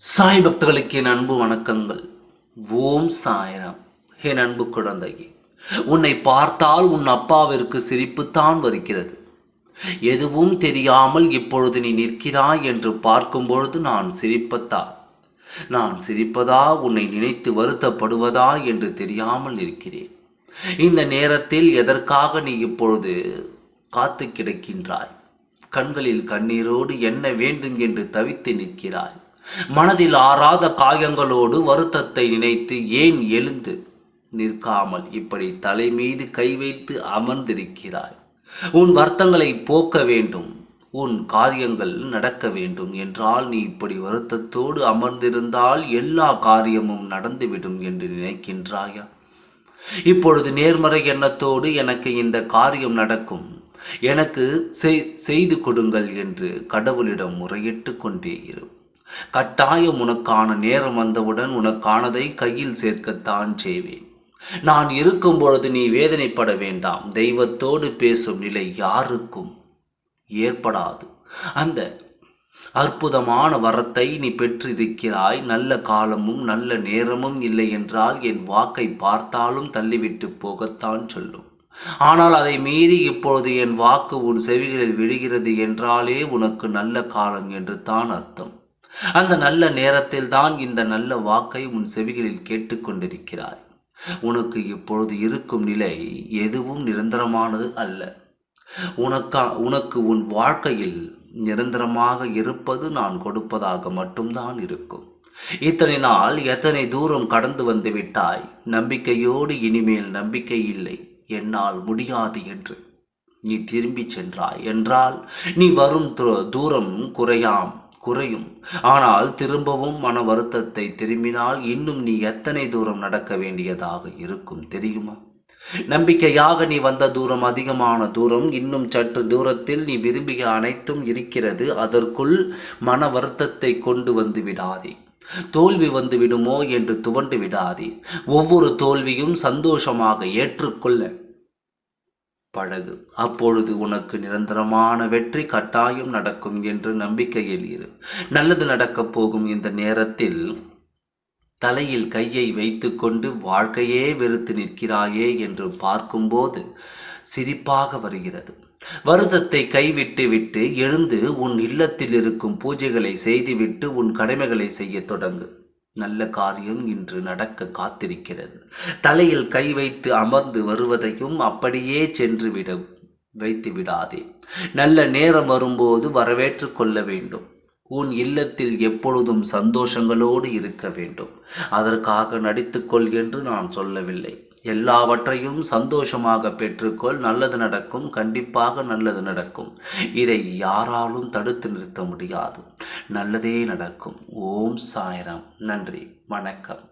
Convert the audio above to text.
சாய் பக்தர்களுக்கு என் அன்பு வணக்கங்கள். ஓம் சாய்ராம். என் அன்பு குழந்தையே உன்னை பார்த்தால் உன் அப்பாவிற்கு சிரிப்புத்தான் வருகிறது. எதுவும் தெரியாமல் இப்பொழுது நீ நிற்கிறாய் என்று பார்க்கும் பொழுது நான் சிரிப்பத்தா? நான் சிரிப்பதா? உன்னை நினைத்து வருத்தப்படுவதா என்று தெரியாமல் இருக்கிறேன் இந்த நேரத்தில் எதற்காக நீ இப்பொழுது காத்து கிடக்கின்றாய்? கண்களில் கண்ணீரோடு என்ன வேண்டும் என்று தவித்து நிற்கிறாய்? மனதில் ஆறாத காயங்களோடு வருத்தத்தை நினைத்து ஏன் எழுந்து நிற்காமல் இப்படி தலை மீது கை வைத்து அமர்ந்திருக்கிறாய்? உன் வருத்தங்களை போக்க வேண்டும். உன் காரியங்கள் நடக்க வேண்டும். என்றால் நீ இப்படி வருத்தத்தோடு அமர்ந்திருந்தால் எல்லா காரியமும் நடந்துவிடும் என்று நினைக்கின்றாயா? இப்பொழுது நேர்மறை எண்ணத்தோடு எனக்கு இந்த காரியம் நடக்கும். எனக்கு செய்து கொடுங்கள் என்று கடவுளிடம் முறையிட்டு கொண்டே இரு. கட்டாயம் உனக்கான நேரம் வந்தவுடன் உனக்கானதை கையில் சேர்க்கத்தான் செய்வேன். நான் இருக்கும் பொழுது நீ வேதனைப்பட வேண்டாம். தெய்வத்தோடு பேசும் நிலை யாருக்கும் ஏற்படாது. அந்த அற்புதமான வரத்தை நீ பெற்றிருக்கிறாய். நல்ல காலமும் நல்ல நேரமும் இல்லை என்றால் என் வாக்கை பார்த்தாலும் தள்ளிவிட்டு போகத்தான் சொல்லும். ஆனால் அதை மீறி இப்பொழுது என் வாக்கு உன் செவிகளில் விழுகிறது என்றாலே உனக்கு நல்ல காலம் என்று தான் அர்த்தம். அந்த நல்ல நேரத்தில் தான் இந்த நல்ல வாக்கை உன் செவிகளில் கேட்டுக்கொண்டிருக்கிறாய். உனக்கு இப்பொழுது இருக்கும் நிலை எதுவும் நிரந்தரமானது அல்ல. உனக்கா உனக்கு உன் வாழ்க்கையில் நிரந்தரமாக இருப்பது நான் கொடுப்பதாக மட்டும்தான் இருக்கும். இத்தனை நாள் எத்தனை தூரம் கடந்து வந்து விட்டாய். நம்பிக்கையோடு இனிமேல் நம்பிக்கை இல்லை. என்னால் முடியாது என்று. நீ திரும்பி சென்றாய் என்றால் நீ வரும் தூரம் குறையாம். குறையும். ஆனால் திரும்பவும் மன வருத்தத்தை திரும்பினால் இன்னும் நீ எத்தனை தூரம் நடக்க வேண்டியதாக இருக்கும் தெரியுமா? நம்பிக்கையாக நீ வந்த தூரம் அதிகமான தூரம் இன்னும் சற்று தூரத்தில் நீ விரும்பிய அனைத்தும் இருக்கிறது. அதற்குள் மன வருத்தத்தை கொண்டு வந்து விடாதே. தோல்வி வந்து விடுமோ என்று துவண்டு விடாதே. ஒவ்வொரு தோல்வியும் சந்தோஷமாக ஏற்றுக்கொள்ள பழகு அப்பொழுது உனக்கு நிரந்தரமான வெற்றி கட்டாயம் நடக்கும் என்று நம்பிக்கையில் இரு. நல்லது நடக்கப் போகும் இந்த நேரத்தில் தலையில் கையை வைத்துக்கொண்டு வாழ்க்கையே வெறுத்து நிற்கிறாயே என்று பார்க்கும்போது சிரிப்பாக வருகிறது. வருத்தத்தை கைவிட்டு விட்டு எழுந்து உன் இல்லத்தில் இருக்கும் பூஜைகளை செய்துவிட்டு உன் கடமைகளை செய்ய தொடங்கு. நல்ல காரியம் இன்று நடக்க காத்திருக்கிறது. தலையில் கை வைத்து அமர்ந்து வருவதையும் அப்படியே சென்று விட வைத்து விடாதே. நல்ல நேரம் வரும்போது வரவேற்று கொள்ள வேண்டும். உன் இல்லத்தில் எப்பொழுதும் சந்தோஷங்களோடு இருக்க வேண்டும். அதற்காக நடித்துக்கொள் என்று நான் சொல்லவில்லை. எல்லாவற்றையும் சந்தோஷமாக பெற்றுக்கொள். நல்லது நடக்கும். கண்டிப்பாக நல்லது நடக்கும். இதை யாராலும் தடுத்து நிறுத்த முடியாது. நல்லதே நடக்கும். ஓம் சாய்ராம். நன்றி. வணக்கம்.